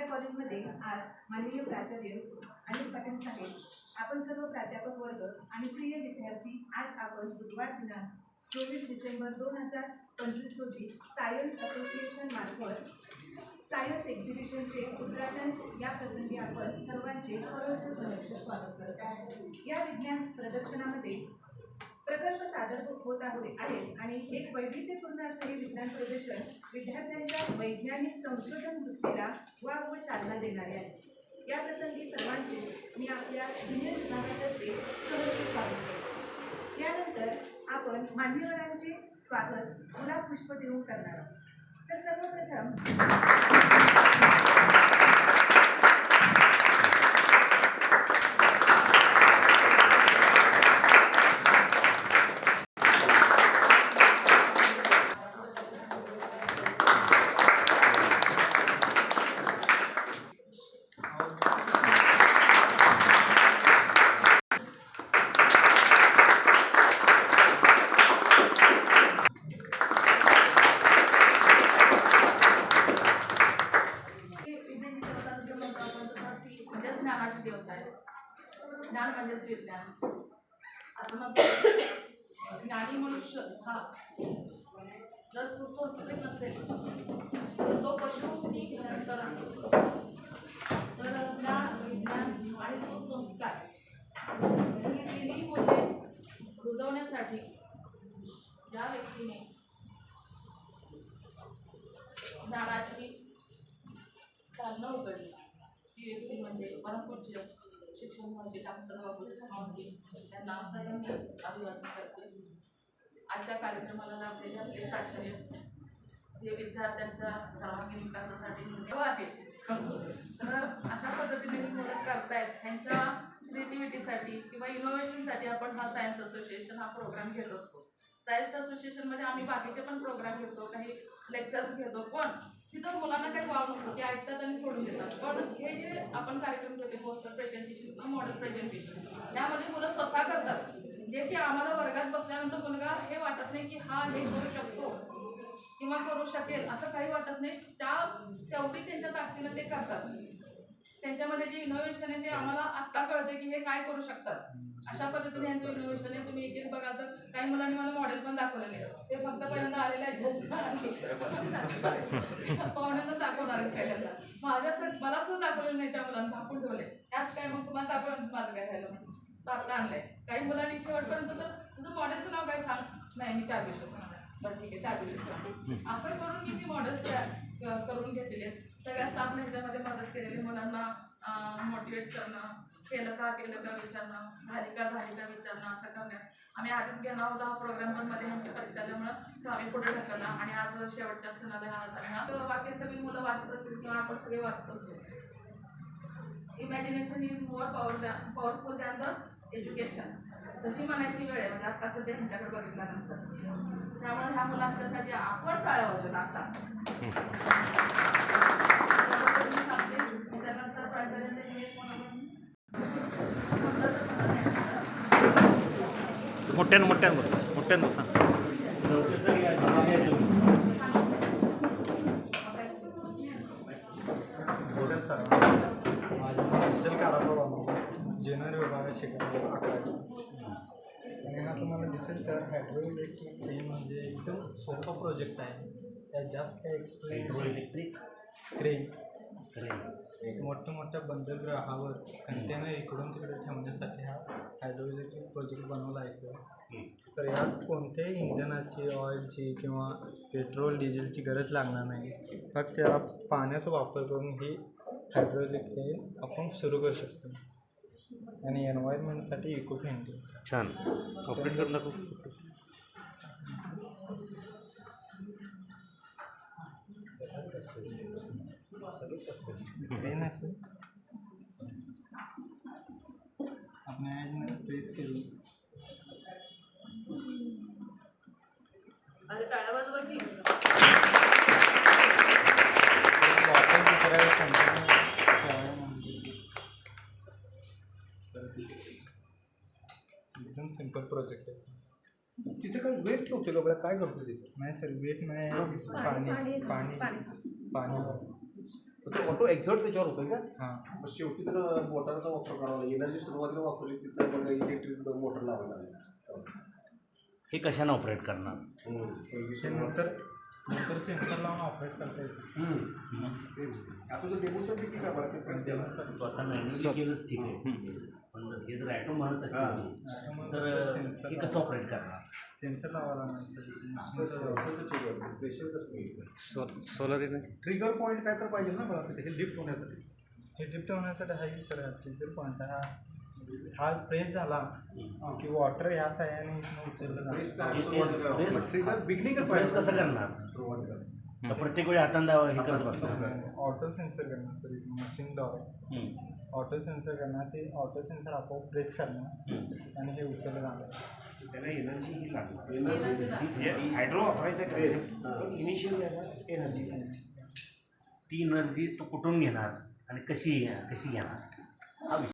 आपल्या कॉलेजमध्ये आज माननीय प्राचार्य आणि पटेल साहेब आपण सर्व प्राध्यापक वर्ग आणि प्रिय विद्यार्थी आज आपण बुधवार दिनांक चोवीस डिसेंबर दोन हजार पंचवीस रोजी सायन्स असोसिएशन मार्फत सायन्स एक्झिबिशनचे उद्घाटन या प्रसंगी आपण सर्वांचे सहर्ष सहर्ष स्वागत करत आहोत. या विज्ञान प्रदर्शनामध्ये प्रकल्प सादर होत आहे. आहेत आणि एक वैविध्यपूर्ण असं हे विज्ञान प्रदर्शन विद्यार्थ्यांच्या वैज्ञानिक संशोधन वृत्तीला वा व चालना देणारे आहे. या प्रसंगी सर्वांचेच मी आपल्या ज्युनियर विभागातर्फे सहर्ष स्वागत करते. यानंतर आपण मान्यवरांचे स्वागत गुलाब पुष्प देऊन करणार आहोत. तर सर्वप्रथम ज्ञान म्हणजेच विज्ञान असं म्हणतो ज्ञानी मनुष्य. हा. जर सुसंस्कृत नसेल तो पशु ही घरंतर असतो तर ज्ञान विज्ञान आणि सुसंस्कार ही तिन्ही मुले रुजवण्यासाठी ज्या व्यक्तीने ज्ञानाची कारणं उघडली. ती व्यक्ती म्हणजे परमपूज्य. शिक्षण मंत्री डॉक्टर बाबूजी सावंगी यांना अभिवादन करते आजच्या कार्यक्रमाला लाभलेले आपले प्राचार्य जे विद्यार्थ्यांच्या सर्वांगीण विकासासाठी निमित्त आहेत. तर अशा पद्धतीने मुलं करतायत. त्यांच्या क्रिएटिव्हिटीसाठी किंवा इनोव्हेशनसाठी आपण हा सायन्स असोसिएशन हा प्रोग्राम घेत असतो. सायन्स असोसिएशनमध्ये आम्ही बाकीचे पण प्रोग्राम घेतो काही लेक्चर्स घेतो पण तिथं मुलांना काही वाव नसतो ते ऐकतात आणि सोडून देतात. पण हे जे आपण कार्यक्रम करते पोस्टर प्रेझेंटेशन किंवा मॉडेल प्रेझेंटेशन त्यामध्ये मुलं स्वतः करतात. जे की आम्हाला वर्गात बसल्यानंतर मुलगा हे वाटत नाही की हा हे करू शकतो किंवा करू शकेल असं काही वाटत नाही. त्या तेवढी त्यांच्या ताकदीनं ते करतात. त्यांच्यामध्ये जे इनोव्हेशन आहे ते आम्हाला आत्ता कळते की हे काय करू शकतात. अशा पद्धतीने यांचं इनोव्हेशन आहे तुम्ही एक एक बघा तर काही मुलांनी मला मॉडेल पण दाखवलेले आहे. ते फक्त पहिल्यांदा आलेले आहेत. पाहुण्यांना दाखवणार आहेत पहिल्यांदा. माझ्यासाठी मला सुद्धा दाखवलेलं नाही त्या मुलांना झाकून ठेवले त्यात काय मग तुम्हाला दाखवलं माझं काय राहिलं तर आणलंय. काही मुलांनी शेवटपर्यंत तर तुझं मॉडेलचं नाव काय सांग? नाही मी त्या दिवशी सांगणार बरं ठीक आहे. त्या दिवशी असं करून किती मॉडेल्स तयार करून घेतलेले आहेत. सगळ्या स्टाफने ह्याच्यामध्ये मदत केलेली मुलांना मोटिवेट करणं केलं का केलं का विचारणं झाली का झाली का विचारणं असं करणं. आम्ही आधीच घेणार होता हा प्रोग्राम पण मध्ये ह्यांची परीक्षा आल्यामुळं आम्ही पुढे ढकलला आणि आज शेवटच्या क्षणाला हा आज बाकी सगळी मुलं वाचत असतील किंवा आपण सगळे वाचत असतो. Imagination is more power powerful than the education तशी म्हणायची वेळ आहे म्हणजे आता सध्या ह्यांच्याकडे बघितल्यानंतर. त्यामुळे ह्या मुलांच्यासाठी आपण टाळ्या वाजवत आता. मोठ्यानं मोठ्यानं बोल मोठ्यानं सांग. बोलर सर माझं नाव विशाल कारापूर जेनर विभागात शिकवतो अकरावी आणि हा तुम्हाला दिसेल सर हे म्हणजे एकदम सोपा प्रोजेक्ट आहे. त्यात जास्त काही एक्सप्लेन इलेक्ट्रिक क्रेन मोठ्या मोठ्या बंदरग्रहावर कंटेनर इकडून तिकडे ठेवण्यासाठी हा हायड्रो इलेक्ट्रिक प्रोजेक्ट बनवला आहे सर. तर यात कोणत्याही इंधनाची ऑइलची किंवा पेट्रोल डिझेलची गरज लागणार नाही. फक्त याला पाण्याचा वापर करून ही हायड्रोलिक हे आपण सुरू करू शकतो. आणि एन्व्हायरमेंटसाठी इको फ्रेंडली छान. ऑपरेट करून दाखव. ट्रेन टाळ्या वाजवा की बॉटल दुसऱ्या कंटिन्यू ठेवायला म्हणजे एकदम सिंपल प्रोजेक्ट आहे तिथे काय वेट ठेवते का बरं काय करतो तिथे? नाही सर वेट नाही पाणी पाणी. पाणी. ऑटो एक्झर्ट त्याच्यावर होतोय का? हां. मग शेवटी तर मोटरचा वापर करावा लागेल. एनर्जी सुरुवातीला वापरली तिथं बघा इलेक्ट्रिक मोटर लावायला लागेल. हे कशाने ऑपरेट करणार? ते सेन्सर लावून ऑपरेट करता येते आता तो डेमो तर किती का बरं ते तो आता मॅन्युअली केलंच ठीक आहे. पण हे जर ॲटो म्हणत असेल तर हे कसं ऑपरेट करणार? सेन्सर लावायला नाही प्रेशर कसं सोलर एनर्जी ट्रिगर पॉईंट काय तर पाहिजे ना मला तिथे. हे लिफ्ट होण्यासाठी. हे लिफ्ट होण्यासाठी हा सर ट्रिगर पॉईंट हा हा प्रेस झाला. की वॉटर ह्या साह्याने इथनं उचललं प्रेस प्रेस- बिगनिंग प्रेस कसं करणार? प्रत्येक वेळी हातांदा हे करत बसणार ऑटो सेन्सर करणार सर मशीनद्वारे. ऑटो सेन्सर करणार ते ऑटो सेन्सर आपोआप प्रेस करणार. आणि हे उचललं जाणार. त्याला एनर्जी ही लागणार. लागते. हायड्रो वापरायचा पण इनिशियल एनर्जी ती एनर्जी तो कुठून घेणार आणि कशी कशी घेणार? हा विषय